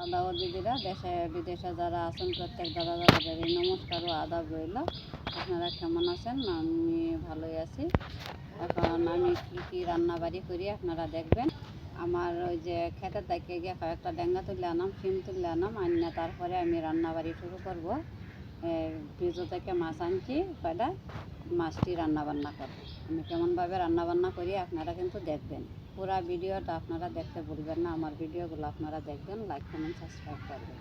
দাদা ও দিদিরা, দেশে বিদেশে যারা আছেন, প্রত্যেক দাদা দাদাদের নমস্কার ও আদাব রইল। আপনারা কেমন আছেন? আমি ভালোই আছি। এখন আমি কী কী রান্নাবাড়ি করি আপনারা দেখবেন। আমার ওই যে খেতের থেকে গিয়ে কয়েকটা ডেঙ্গা তুলে আনাম, শিম তুলে আনাম আনিনা তারপরে আমি রান্নাবাড়ি শুরু করব। ফ্রিজো থেকে মাছ আনছি, কয়টা? মাছটি রান্না বান্না করব। আমি কেমনভাবে রান্না বান্না করি আপনারা কিন্তু দেখবেন। পুরো ভিডিওটা আপনারা দেখতে ভুলবেন না আমার ভিডিওগুলো আপনারা দেখবেন লাইক কমেন্ট সাবস্ক্রাইব করবেন।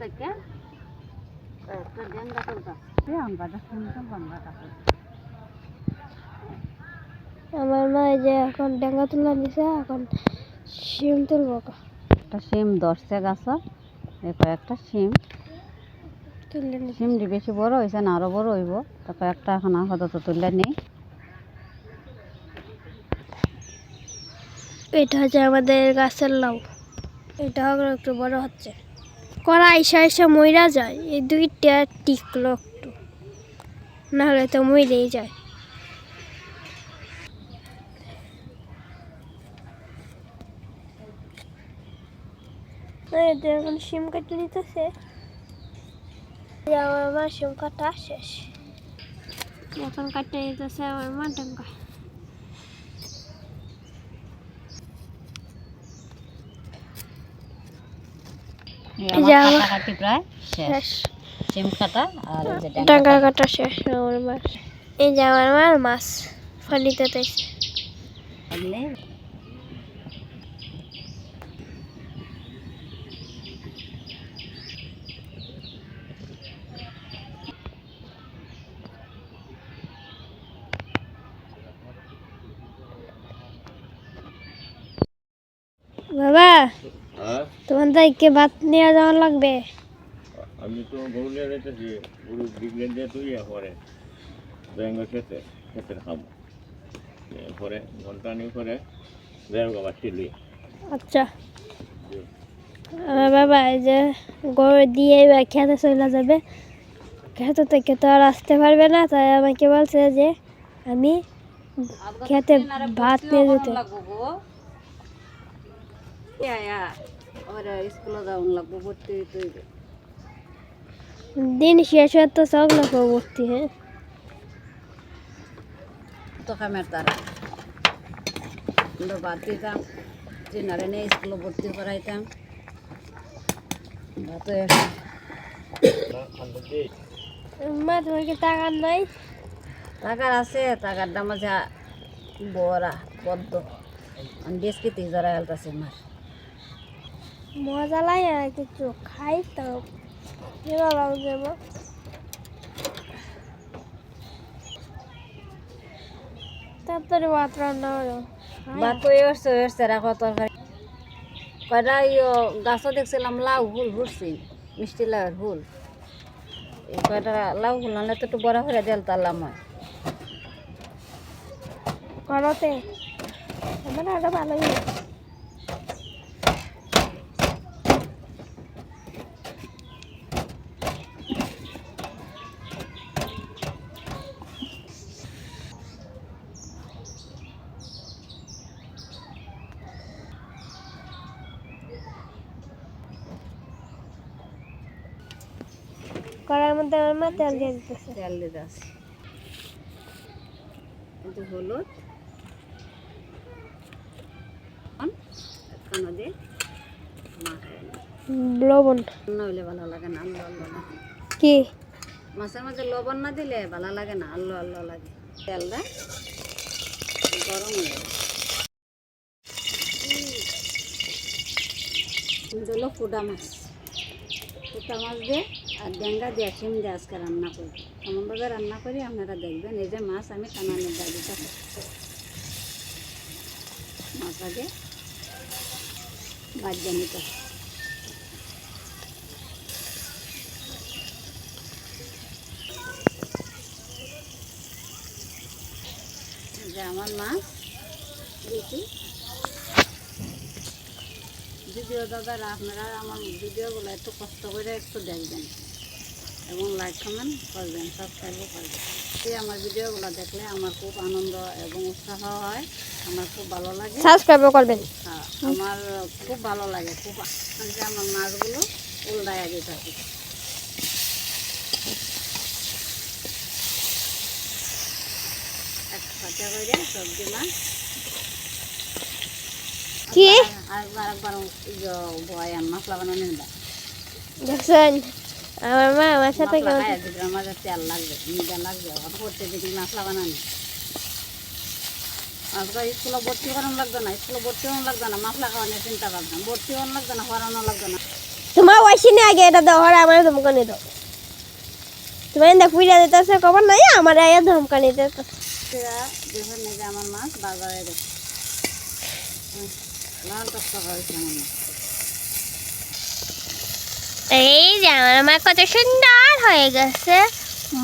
থেকে একটা ডেঙ্গা শুনতাম আমার মা এই যে এখন ডেঙ্গা তুলে নিছে এখন শিম তুলবো। একটা শিম ধরছে গাছ। এই কয়েকটা শিম। তুলে নিছে শিমটি বেশি বড় হয়েছে না আরও বড় হইব। তা কয়েকটা এখন আপাতত তুলে নেই। এটা হচ্ছে আমাদের গাছের লাউ এটা হলো একটু বড় হচ্ছে। কড়া এসে এসে মইরা যায়। এই দুইটা টিকলো একটু। নাহলে তো মইরেই যায়। এই যে এখন সিম কাটে নিতেছে আমার মা সিম কাটা শেষ। এখন কাটে নিতেছে আমার মা শেষ। শেষ। কাটা শেষ আমার মাছ এই যে আমার মার মাছ ফানিতে তোমার দাইকে ভাত নিয়ে যাওয়া লাগবে। আমি তো গরু নিয়ে যেতেছি গরু বিজ্ঞান দিয়ে তুই পরে ব্যাঙ্গ খেতে খেতে খাব পরে ঘণ্টা নিয়ে পরে ব্যাঙ্গ চিলি আচ্ছা। আমার বাবা এই যে গরু দিয়ে এবার খেতে চলে যাবে। খেতে থেকে তো আর আসতে পারবে না তাই আমাকে বলছে যে আমি খেতে ভাত নিয়ে যেতে। ওর স্কুলে যাওয়ান লাগবো ভর্তি হইতে দিন শেষ হয়ে তো সব লোক ভর্তি হ্যাঁ? তো কামের তারা বাদ দিতাম চিনারে নিয়ে স্কুলে ভর্তি করাইতাম। ভাত মা তোমার কি টাকা নাই? টাকার আছে টাকার দাম আছে বড়া বদ্ধ বেশ কি জরা হেলতাছে মার। মজা লাগে আর কিছু খাই তো। ভালো যাব তাড়াতাড়ি ভাত রান্না করো ভাত হয়ে আসছে আসছে রাখো তরকারি। কয়টা ইয়ে গাছও দেখছিলাম লাউ ফুল ফুটছি মিষ্টি লাউয়ের এই কয়টা লাউ ফুল নাহলে তো একটু বড় করে দেল তারলাম হয় করতে। আমার আরও ভালোই আমার মা তেল দিয়ে দিতেছে। তেল দিতে আছে কিন্তু হলুদ। এখানে দিয়ে লবণ। না হইলে ভালো লাগে না আল্লো আল্লো লাগে কি? মাছের মাঝে লবণ না দিলে ভালো লাগে না আল্লো আল্লো লাগে। তেলটা গরম হয়ে যাবে হলো ফুটা মাছ। ফুটা মাছ দিয়ে আর ডেঙ্গা দিয়ে শিম দিয়ে আজকে রান্না করি এমনভাবে রান্না করি, আপনারা দেখবেন, এই যে মাছ আমি টানানোর দাবিটা মাছ আগে বাদ নিতে আমার মাছ, দেখি। ভিডিও দাদারা, আপনারা আমার ভিডিওগুলো একটু কষ্ট করে একটু দেখবেন। এবং লাইক কমেন্ট করবেন সাবস্ক্রাইবও করবেন এই আমার ভিডিওগুলো দেখলে আমার খুব আনন্দ এবং উৎসাহ হয় আমার খুব ভালো লাগে সাবস্ক্রাইবও করবেন হ্যাঁ, আমার খুব ভালো লাগে খুব যে আমার মাছগুলো উল্টায় আগে থাকে করে সবজি মাছ কি আরেকবার একবার ভয় মশলা বানানো দেখছেন আমার মা আমার সাথে কেমন খায় তেল লাগবে নিজে লাগবে অত করতে দিদি মশলা বানানি। আজকাল স্কুলে ভর্তি করানো লাগবে না স্কুলে ভর্তি করানো লাগবে না মশলা খাওয়ানোর চিন্তা করবে না ভর্তি করানো লাগবে না হরানো লাগবে না। তোমার ওয়াইসিনে আগে এটা দাও আর আমার ধমকানি দাও। তোমার দেখ পুইরা দিতেছে খবর নাই আমার আয়া ধমকানি দিতেছে। দেখুন আমার মাছ বাজারে হুম, লাল টকটকা হয়েছে আমার মাছ এই যে আমার কত সুন্দর হয়ে গেছে।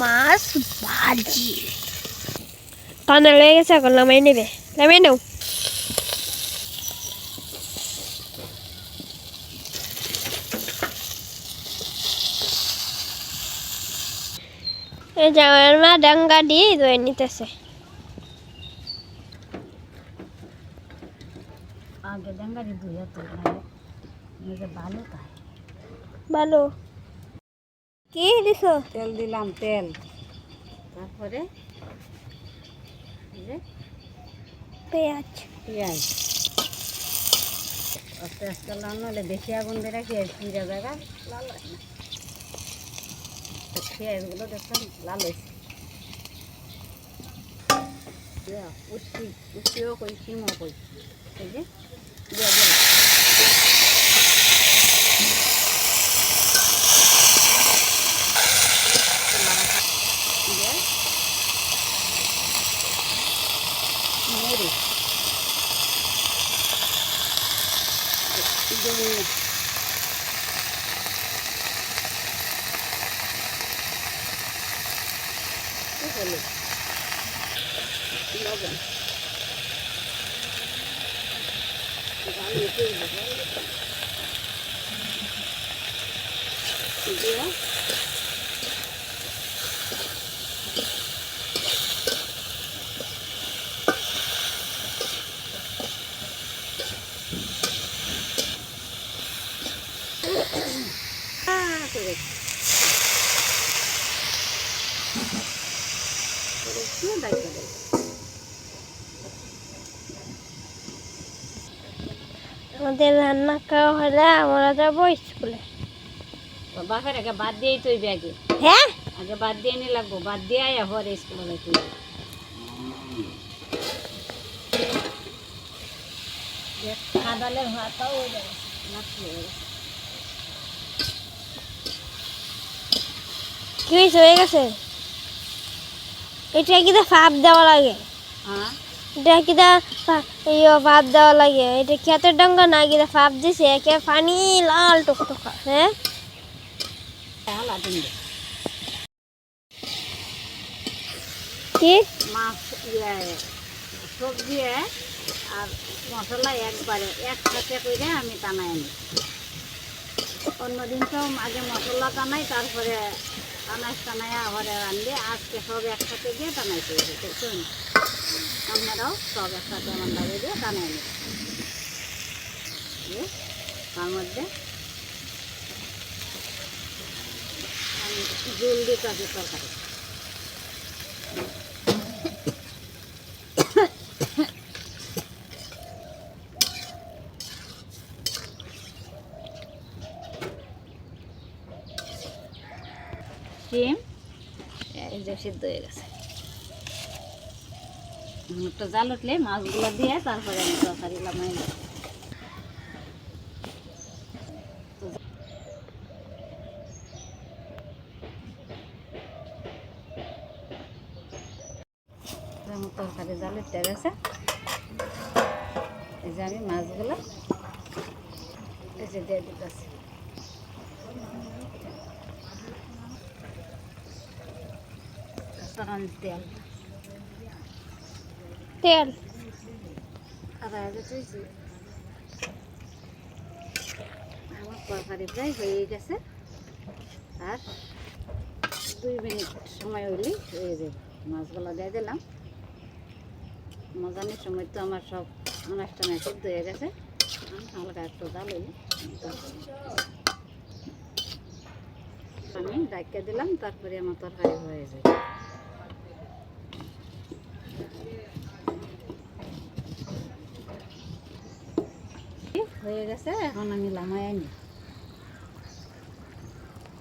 মাছ ভাজি কানা হয়ে গেছে এখন নামাই নেবে। নামাই নাও। এই যে আমার মা ডাঙ্গা দিয়ে ধরে নিতেছে। আগে ডাঙ্গারি ধুয়ে তো ভালো খায়। ভালো। কি দিছো? তেল দিলাম তেল। তারপরে যে পেঁয়াজ। পেঁয়াজ। আস্তে আস্তে লাল হলে বেশি আগুন দিয়ে রাখি আর পিঁড়া জায়গা লাল হয় না। পেঁয়াজগুলো দেখলাম লাল হয়েছে। উস্তি উস্তিও কই সিমও কই? এই যে দিয়া দিলাম দিয়ে মরিচ ধনিয়া হলুদ লবণ দিয়ে করে দিয়ে দায়িত্ব দেয় আমাদের রান্না খাওয়া হলে আমরা যাব স্কুলে। বাপের আগে বাদ দিয়েই তুই আগে। হ্যাঁ? আগে বাদ দিয়ে নি লাগবো বাদ দিয়ে আয়া পরে স্কুলে যাইতে। হইবে। দেখ, হয়ে যাবে হয়ে গেছে। কি হয়ে এটা কিটা ফাপ দেওয়া লাগে? হ্যাঁ? এটা কিটা ইয়ে ফাপ দেওয়া লাগে। এটা খেতের ডাঙ্গা না কিটা ফাপ দিছে, একে পানি লাল টকটকা হ্যাঁ? কি? মাছ ইয়ে সবজি আর মশলা একবারে একসাথে করে আমি টানাই আনি। অন্যদিন তো আগে মশলা টানাই, তারপরে আনাজ টানাই আবার রান্ধি, আজকে সব একসাথে দিয়ে হবে, দেখুন। আপনারাও সব একসাথে আমার লাগে দিয়ে টানাই নেবেন তার মধ্যে আমি জল দিতে আছে তরকারি। ডিম এই যে সিদ্ধ হয়ে গেছে। একটু জাল উঠলে মাছগুলো দিয়ে তারপরে আমি তরকারি আমার তরকারি জাল উঠতে গেছে। এই যে আমি মাছগুলো এই যে দিয়ে দিতেছি। তেল তেল। আমার তরকারি প্রায় হয়ে গেছে। আর দুই মিনিট সময় হইলেই হয়ে যাবে। মাছগুলো দিয়ে দিলাম। মজানোর সময় তো আমার সব আনাজটা সিদ্ধ হয়ে গেছে। হালকা একটু জাল হইলে। আমি ডাইকা দিলাম, তারপরে আমার তরকারি হয়ে যায় হয়ে গেছে এখন আমি লামাই আনি।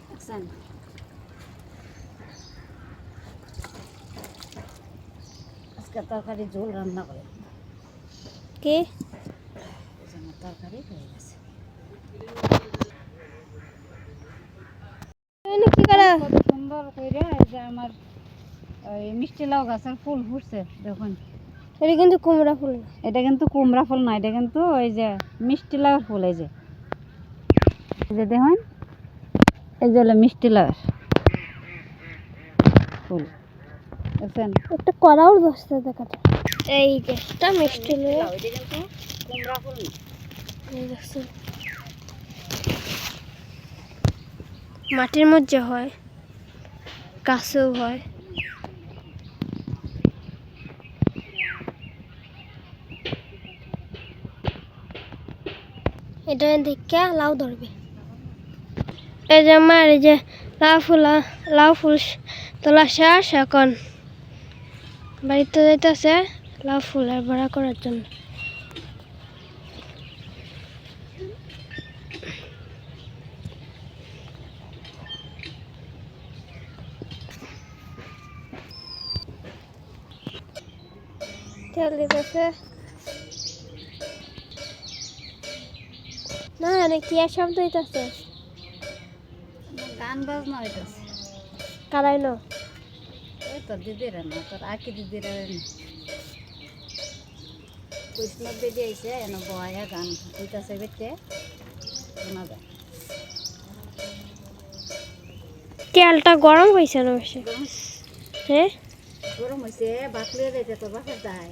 দেখছেন? আজকে তরকারি ঝোল রান্না করে। কি? তরকারি হয়ে গেছে। কি করা? সুন্দর করে এই যে আমার মিষ্টি লাউ গাছের ফুল ফুটছে দেখুন। এটা কিন্তু কুমড়া ফুল না। এটা কিন্তু কুমড়া ফুল না এটা কিন্তু ওই যে মিষ্টি লাউয়ের ফুল এই যে। যে দেখুন এই যে হলো মিষ্টি লাউয়ের ফুল। দেখছেন? একটা করাও দশটা দেখা যায় এই যে একটা মিষ্টি লয়ে এটা কিন্তু কুমড়া ফুল না। দেখছেন। মাটির মধ্যে হয় গাছেও হয়। এটা দেখে লাউ ধরবে। এই যে আমার এই যে লাউ ফুল লাউ ফুল তোলা শেষ এখন। বাড়িতে যাইতেছে লাউ ফুলের বড়া করার জন্য। তেল দিতেছে না না কি আর শব্দ হইতেছে। গান বাজনা হইতেছে। কারাই না। ওই তোর দিদিরা না তোর আকি দিদিরা বৈষ্ণব দিদি আইছে এন বয়া গান হইতেছে বেটে। শোনা যায়। তেলটা গরম হয়েছে না বেশি? গরম। হ্যাঁ গরম হয়েছে ভাত লিয়ে যাইতে তোর বাসার যায়